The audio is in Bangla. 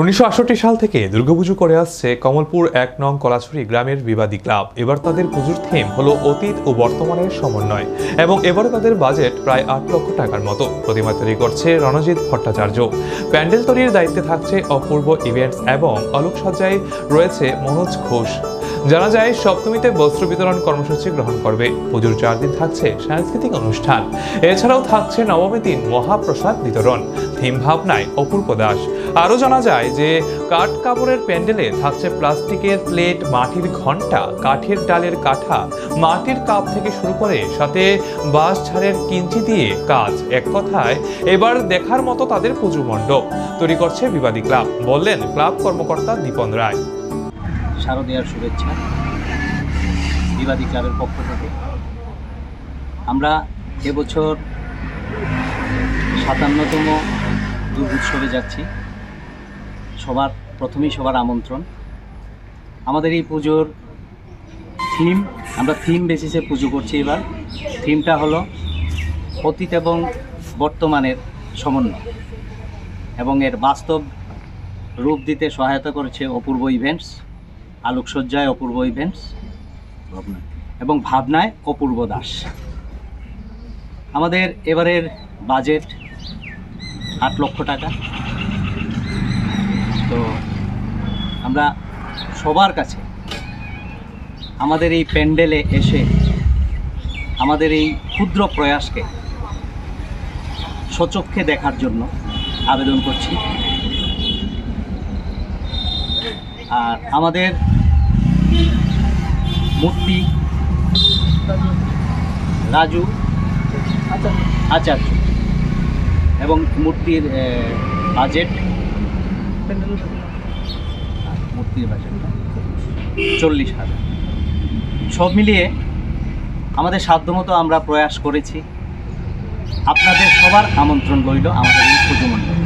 উনিশশো সাল থেকে দুর্গাপুজো করে আসছে কমলপুর এক নং কলাছড়ি গ্রামের বিবাদী ক্লাব। এবার তাদের পুজোর থিম হলো অতীত ও বর্তমানের সমন্বয় এবং এবারে তাদের বাজেট প্রায় আট লক্ষ টাকার মতো। প্রতিমা তৈরি করছে রণজিৎ ভট্টাচার্য। প্যান্ডেল তৈরির দায়িত্বে থাকছে অপূর্ব ইভেন্টস এবং আলোকসজ্জায় রয়েছে মনোজ ঘোষ। জানা যায়, সপ্তমীতে বস্ত্র বিতরণ কর্মসূচি গ্রহণ করবে। পুজোর চার দিন থাকছে সাংস্কৃতিক অনুষ্ঠান। এছাড়াও থাকছে নবমী দিন মহাপ্রসাদ বিতরণ। থিম ভাবনায় অপূর্ব দাস। আরও জানা যায় যে, কাঠ কাপড়ের প্যান্ডেলে থাকছে প্লাস্টিকের প্লেট, মাটির ঘণ্টা কাঠের ডালের কাঠা, মাটির কাপ থেকে শুরু করে সাথে বাঁশ ছাড়ের কিঞ্চি দিয়ে কাজ। এক কথায়, এবার দেখার মতো তাদের পুজো মণ্ডপ। তৈরি করছে বিবাদী ক্লাব। বললেন ক্লাব কর্মকর্তা দীপন রায়। শারদীয়ার শুভেচ্ছা বিবাদী ক্লাবের পক্ষ থেকে। আমরা এবছর সাতান্নতম দুর্গোৎসবে যাচ্ছি। সবার প্রথমেই সবার আমন্ত্রণ। আমাদের এই পুজোর থিম আমরা থিম বেসিসে পুজো করছি এবার। থিমটা হলো অতীত এবং বর্তমানের সমন্বয় এবং এর বাস্তব রূপ দিতে সহায়তা করেছে অপূর্ব ইভেন্টস আলোকসজ্জায় অপূর্ব ইভেন্টস এবং ভাবনায় অপূর্ব দাস। আমাদের এবারের বাজেট আট লক্ষ টাকা। তো আমরা সবার কাছে আমাদের এই প্যান্ডেলে এসে আমাদের এই ক্ষুদ্র প্রয়াসকে সচক্ষে দেখার জন্য আবেদন করছি। আর আমাদের মূর্তি রাজু আচার্য। এবং মূর্তির বাজেট মূর্তির বাজেট চল্লিশ হাজার। সব মিলিয়ে আমাদের সাধ্যমতো আমরা প্রয়াস করেছি। আপনাদের সবার আমন্ত্রণ রইল আমাদের এই পুজো মণ্ডপে।